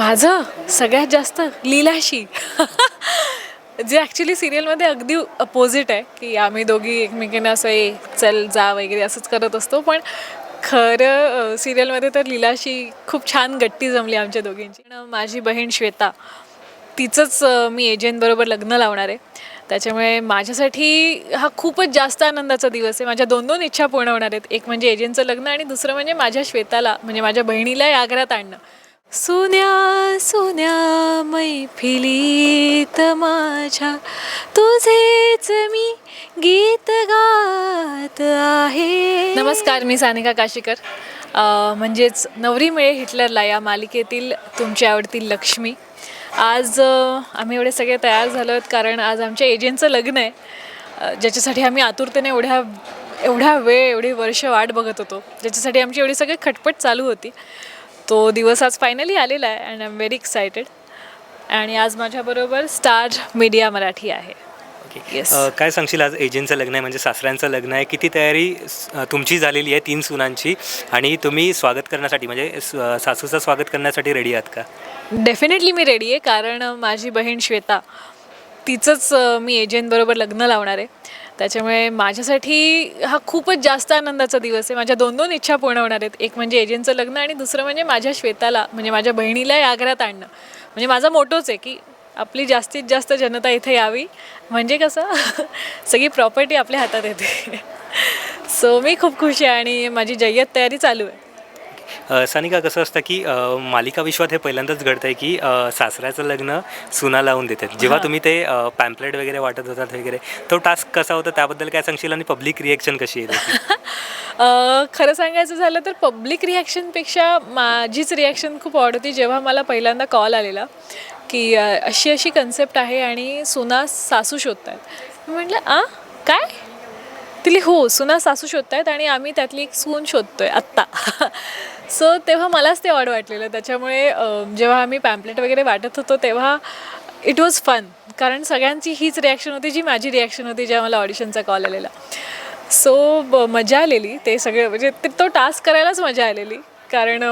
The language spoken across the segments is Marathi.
माझं सगळ्यात जास्त लीलाशी. जे ॲक्च्युली सिरियलमध्ये अगदी अपोजिट आहे की आम्ही दोघी एकमेकींना असं ए चल जा वगैरे असंच करत असतो. पण खरं सिरियलमध्ये तर लीलाशी खूप छान गट्टी जमली आमच्या दोघींची. माझी बहीण श्वेता तिचंच मी एजंटबरोबर लग्न लावणार आहे. त्याच्यामुळे माझ्यासाठी हा खूपच जास्त आनंदाचा दिवस आहे. माझ्या दोन दोन इच्छा पूर्ण होणार आहेत. एक म्हणजे एजंटचं लग्न आणि दुसरं म्हणजे माझ्या श्वेताला म्हणजे माझ्या बहिणीला या घरात आणणं. सुन्या सुन्या मैफिलीत माझ्या. तुझेच मी गीत गात आहे. नमस्कार मी सानिका काशीकर. अ, म्हणजेच नवरी मिळे हिटलरला या मालिकेतील तुमची आवडती लक्ष्मी. आज अ, आम्ही एवढे सगळे तयार झालो आहेत कारण आज आमच्या एजंटचं लग्न आहे. अ, ज्याच्यासाठी आम्ही आतुरतेने एवढ्या एवढा वेळ एवढी वर्ष वाट बघत होतो. ज्याच्यासाठी आमची एवढी सगळी खटपट चालू होती. तो दिवस आज फायनली आलेला आहे and I am very excited आणि आज माझ्याबरोबर स्टार मीडिया मराठी आहे. ओके. अ, काय सांगशील आज एजंटचं लग्न आहे म्हणजे सासऱ्यांचं लग्न आहे? किती तयारी तुमची झालेली आहे तीन सुनांची. आणि तुम्ही स्वागत करण्यासाठी म्हणजे स- सासूचं स्वागत करण्यासाठी रेडी आहात का? डेफिनेटली मी रेडी आहे कारण अ, माझी बहीण श्वेता तिचंच अ, मी एजंटबरोबर लग्न लावणार आहे. त्याच्यामुळे माझ्यासाठी हा खूपच जास्त आनंदाचा दिवस आहे. माझ्या दोन दोन इच्छा पूर्ण होणार आहेत. एक म्हणजे एजंटचं लग्न आणि दुसरं म्हणजे माझ्या श्वेताला म्हणजे माझ्या बहिणीला या आणणं. म्हणजे माझा मोटोच आहे की आपली जास्तीत जास्त जनता इथे यावी. म्हणजे कसं? सगळी प्रॉपर्टी आपल्या हातात येते. सो मी खूप खुश आहे आणि माझी जय्यत तयारी चालू आहे. सानिका कसं असतं की मालिका विश्वात हे पहिल्यांदाच घडतं आहे की सासऱ्याचं लग्न सुना लावून देतात. जेव्हा. तुम्ही ते पॅम्पलेट वगैरे वाटत होतात वगैरे तो टास्क कसा होता? त्याबद्दल काय सांगशील? आणि पब्लिक रिएक्शन कशी? अ, खरं सांगायचं झालं तर पब्लिक रिॲक्शनपेक्षा माझीच रिॲक्शन खूप आवडती जेव्हा मला पहिल्यांदा कॉल आलेला की अशी अशी कन्सेप्ट आहे आणि सुना सासू शोधत आहेत मी म्हटलं आ? काय? ॲक्च्युली हो सुना सासू शोधत आहेत आणि आम्ही त्यातली एक सून शोधतोय आत्ता. सो तेव्हा मलाच ते ऑड वाटलेलं. त्याच्यामुळे जेव्हा आम्ही पॅम्पलेट वगैरे वाटत होतो तेव्हा इट वॉज फन कारण सगळ्यांची हीच रिॲक्शन होती जी माझी रिॲक्शन होती जेव्हा मला ऑडिशनचा कॉल आलेला. सो ब मजा आलेली ते सगळे. म्हणजे ते तो टास्क करायलाच मजा आलेली. कारण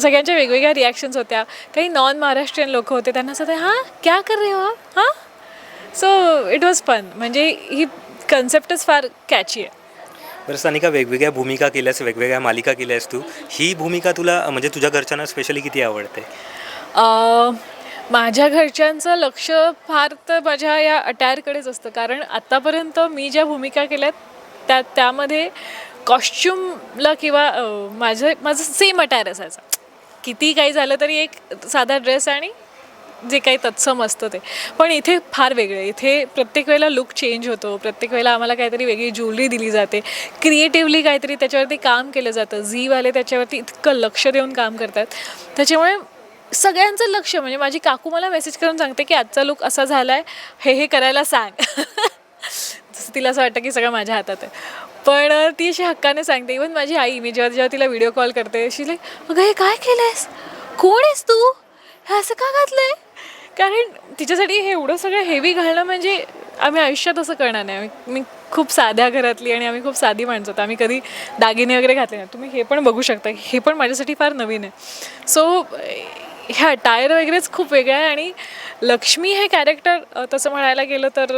सगळ्यांच्या वेगवेगळ्या रिॲक्शन्स होत्या. काही नॉन महाराष्ट्रीयन लोक होते त्यांना असं हां क्या कर रहे हो हां? सो इट वॉज फन म्हणजे ही कन्सेप्टच फार कॅची आहे बरं सानिका वेगवेगळ्या भूमिका केल्यास वेगवेगळ्या मालिका केल्यास तू ही भूमिका तुला म्हणजे तुझ्या घरच्यांना स्पेशली किती आवडते? अ, माझ्या घरच्यांचं लक्ष फार तर माझ्या या अटायरकडेच असतं. कारण आत्तापर्यंत मी ज्या भूमिका केल्यात त्या त्यामध्ये कॉस्च्युमला किंवा अ, माझं माझं सेम अटायर असायचा. किती काही झालं तरी एक साधा ड्रेस आणि जे काही तत्सम असतं ते. पण इथे फार वेगळं. आहे इथे प्रत्येक वेळेला लुक चेंज होतो. प्रत्येक वेळेला आम्हाला काहीतरी वेगळी ज्वेलरी दिली जाते. क्रिएटिव्हली काहीतरी त्याच्यावरती काम केलं जातं. झीवाले त्याच्यावरती इतकं लक्ष देऊन काम करतात. त्याच्यामुळे सगळ्यांचं लक्ष म्हणजे माझी काकू मला मेसेज करून सांगते की आजचा लुक असा झाला आहे हे हे करायला सांग. जसं तिला असं वाटतं की सगळं माझ्या हातात आहे. पण ती अशी हक्काने सांगते. इवन माझी आई मी जेव्हा जेव्हा तिला व्हिडिओ कॉल करते अशी लाईक अगं हे काय केलंयस? कोण आहेस तू? हे असं का घातलं आहे कारण तिच्यासाठी हे एवढं सगळं हेवी घालणं म्हणजे आम्ही आयुष्यात असं करणार नाही. आम्ही मी खूप साध्या घरातली आणि आम्ही खूप साधी माणसं आहोत. आम्ही कधी दागिने वगैरे घातले नाही तुम्ही हे पण बघू शकता. हे पण माझ्यासाठी फार नवीन आहे. सो ह्या टायर वगैरेच खूप वेगळं आहे आणि लक्ष्मी हे कॅरेक्टर तसं म्हणायला गेलं तर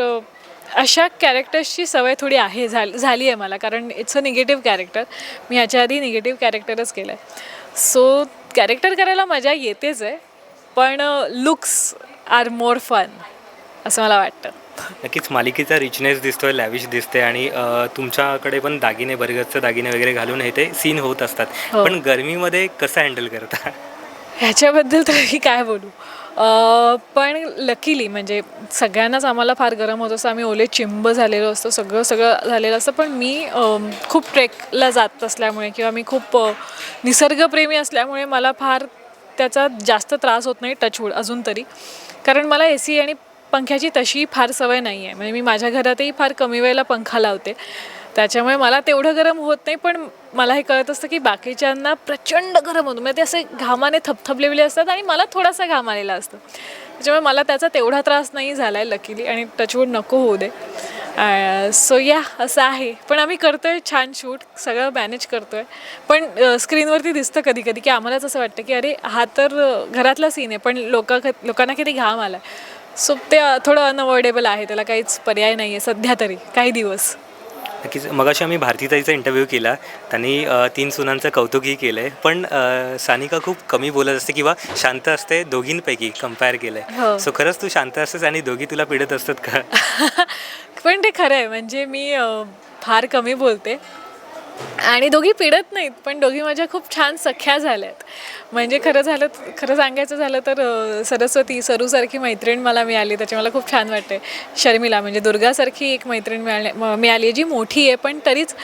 अशा कॅरेक्टर्सची सवय थोडी आहे. झाली झाली आहे मला. कारण इट्स अ निगेटिव्ह कॅरेक्टर मी ह्याच्या आधी निगेटिव्ह कॅरेक्टरच केलं आहे सो कॅरेक्टर करायला मजा येतेच आहे. पण लुक्स आर मोर फन असं मला वाटतं. नक्कीच मालिकेचा रिचनेस दिसतोय लॅविश दिसते आणि अ, तुमच्याकडे पण दागिने बरगतचे दागिने वगैरे घालून हे ते सीन होत असतात. हो. पण गरमीमध्ये कसं हँडल करता? ह्याच्याबद्दल तर मी काय बोलू? अं, पण लकीली म्हणजे सगळ्यांनाच आम्हाला फार गरम होत असतं. आम्ही ओले चिंब झालेलो असतो सगळं सगळं झालेलं असतं. पण मी अं, खूप ट्रेकला जात असल्यामुळे किंवा मी खूप अं, निसर्गप्रेमी असल्यामुळे मला फार त्याचा जास्त त्रास होत नाही टचवूड अजून तरी. कारण मला ए सी आणि पंख्याची तशी फार सवय नाही आहे म्हणजे मी माझ्या घरातही फार कमी वेळेला पंखा लावते. त्याच्यामुळे मला तेवढं गरम होत नाही पण मला हे कळत असतं की बाकीच्यांना प्रचंड गरम होतो. म्हणजे ते असे घामाने थपथपलेले असतात आणि मला थोडासा घाम आलेला असतो. त्याच्यामुळे मला त्याचा तेवढा त्रास नाही झाला आहे लकीली आणि टचवूड नको होऊ दे. Uh, सो या असं आहे. पण आम्ही करतो आहे छान शूट सगळं मॅनेज करतो आहे पण uh, स्क्रीनवरती दिसतं कधी कधी की आम्हालाच असं वाटतं की अरे हा तर uh, घरातला सीन आहे पण लोक लोकांना किती घाम आला सो ते थोडं अनअवॉइडेबल आहे. त्याला काहीच पर्याय नाही आहे सध्या तरी काही दिवस. नक्कीच. मगाशी आम्ही भारतीताईचा इंटरव्ह्यू केला. त्यांनी तीन सुनांचं कौतुकही केलं आहे पण अ, सानिका खूप कमी बोलत असते किंवा शांत असते दोघींपैकी कंपेअर केलं आहे हो. सो खरंच तू शांत असतेस आणि दोघी तुला पिडत असतात का? पण ते खरं आहे म्हणजे मी अ, फार कमी बोलते. आणि दोघी पिडत नाहीत पण दोघी माझ्या खूप छान सख्या झाल्यात. म्हणजे खरं झालं खरं सांगायचं झालं तर सरस्वती सरूसारखी मैत्रीण मला मिळाली त्याची मला खूप छान वाटते. शर्मिला म्हणजे दुर्गासारखी एक मैत्रीण मिळाली मिळाली आहे जी मोठी आहे पण तरीच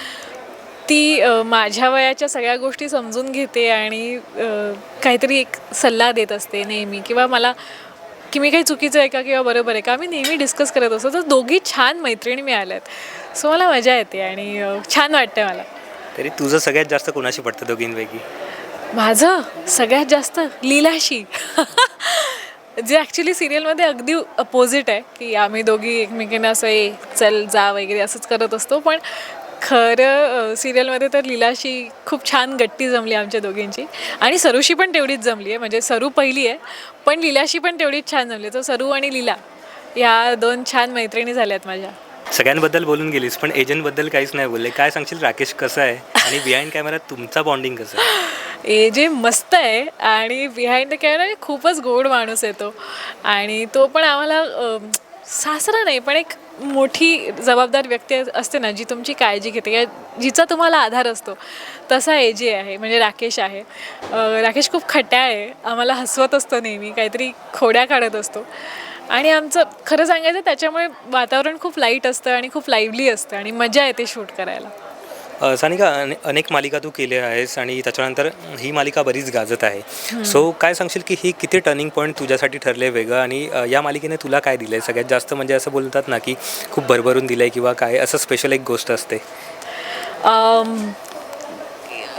ती माझ्या वयाच्या सगळ्या गोष्टी समजून घेते आणि काहीतरी एक सल्ला देत असते नेहमी किंवा मला की मी काही चुकीचं आहे का किंवा बरोबर आहे का आम्ही नेहमी डिस्कस करत असतो. तर दोघी छान मैत्रिणी मिळाल्यात. सो मला मजा येते आणि छान वाटते मला. तरी तुझं सगळ्यात जास्त कोणाशी पडतं दोघींपैकी? माझं सगळ्यात जास्त लीलाशी. जे ॲक्च्युली सिरियलमध्ये अगदी अपोजिट आहे की आम्ही दोघी एकमेकींना असं ए चल जा वगैरे असंच करत असतो. पण खरं सिरियलमध्ये तर लीलाशी खूप छान गट्टी जमली आमच्या दोघींची. आणि सरूशी पण तेवढीच जमली आहे म्हणजे सरू पहिली आहे पण लीलाशी पण तेवढीच छान जमली तर सरू आणि लीला या दोन छान मैत्रिणी झाल्यात माझ्या. सगळ्यांबद्दल बोलून गेलीस पण एजंटबद्दल काहीच नाही बोलले. काय सांगशील राकेश कसं आहे? आणि बिहाइंड कॅमेरा तुमचा बॉन्डिंग कसं आहे? ए जे मस्त आहे आणि बिहाइंड द कॅमेरा खूपच गोड माणूस येतो आणि तो पण आम्हाला अम, सासरा नाही पण एक मोठी जबाबदार व्यक्ती असते ना जी तुमची काळजी घेते किंवा जिचा तुम्हाला आधार असतो. तसा ए जे आहे म्हणजे राकेश आहे. अ, राकेश खूप खट्या आहे आम्हाला हसवत असतो नेहमी काहीतरी खोड्या काढत असतो. आणि आमचं खरं सांगायचं त्याच्यामुळे वातावरण खूप लाइट असतं आणि खूप लाईव्हली असतं आणि मजा येते शूट करायला. अ, सानिका अने अनेक मालिका तू केल्या आहेस आणि त्याच्यानंतर ही मालिका बरीच गाजत आहे. सो काय सांगशील की ही किती टर्निंग पॉईंट तुझ्यासाठी ठरले वेगळं आणि अ, या मालिकेने तुला काय दिलं आहे सगळ्यात जास्त म्हणजे असं बोलतात ना की खूप भरभरून दिलं आहे किंवा काय असं स्पेशल एक गोष्ट असते. अम,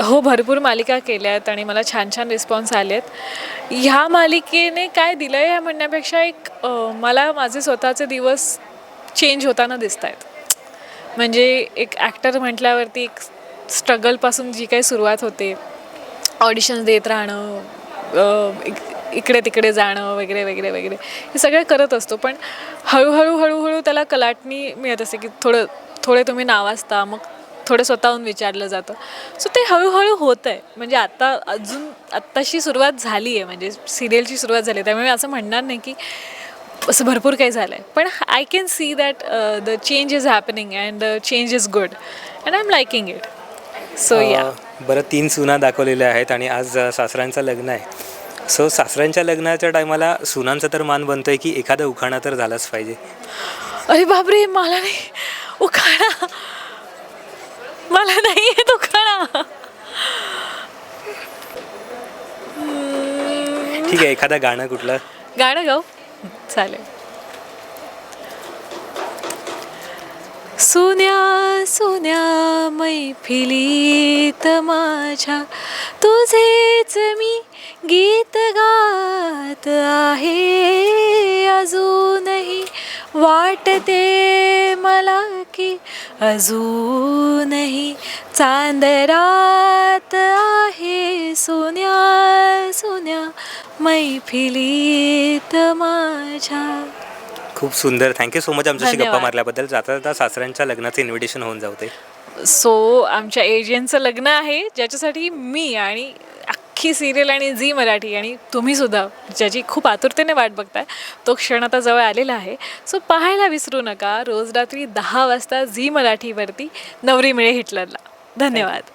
हो भरपूर मालिका केल्या आहेत आणि मला छान छान रिस्पॉन्स आले आहेत ह्या मालिकेने काय दिलं आहे ह्या म्हणण्यापेक्षा एक मला माझे स्वतःचे दिवस चेंज होताना दिसत आहेत म्हणजे एक ॲक्टर म्हटल्यावरती एक स्ट्रगलपासून जी काही सुरुवात होते ऑडिशन्स देत राहणं इक- इकडे तिकडे जाणं वगैरे वगैरे वगैरे हे सगळं करत असतो. पण हळूहळू हळूहळू त्याला कलाटणी मिळत असते की थोडं थोडे तुम्ही नावाजता मग थोडं स्वतःहून विचारलं जातं. सो ते हळूहळू होतं आहे म्हणजे आता अजून आत्ताशी सुरुवात झाली आहे म्हणजे सिरियलची सुरुवात झाली. आहे त्यामुळे मी असं म्हणणार नाही की असं भरपूर काही झालं आहे पण I can see that the change is happening and the change is good and I am liking it so या बरं तीन सुना दाखवलेल्या आहेत आणि आज सासऱ्यांचं लग्न आहे. सो सासऱ्यांच्या लग्नाच्या टायमाला सुनांचा तर मान बनतोय की एखादा उखाणा तर झालाच पाहिजे. अरे बापरे मला नाही. उखाणा. मला नाही येत उखाणा ठीक आहे एखादा गाणं कुठलं? गाणं गाऊ. चालेल. सुन्या सुन्या मैफिलीत माझ्या तुझेच मी गीत गात आहे अजूनही. वाटते मला की अजूनही चांदरात आहे. सोन्या सोन्या मैफिलीत माझ्या. खूप सुंदर. थँक्यू सो मच आमच्याशी गप्पा धन्यवाद. मारल्याबद्दल. जाता जाता सासऱ्यांच्या लग्नाचं इन्व्हिटेशन होऊन जाऊ ते सो आमच्या एजंटचं लग्न आहे ज्याच्यासाठी मी आणि अख्खी सिरियल आणि झी मराठी आणि तुम्हीसुद्धा ज्याची खूप आतुरतेने वाट बघताय तो क्षण आता जवळ आलेला आहे. सो पाहायला विसरू नका रोज रात्री दहा वाजता झी मराठीवरती नवरी मिळे हिटलरला. धन्यवाद.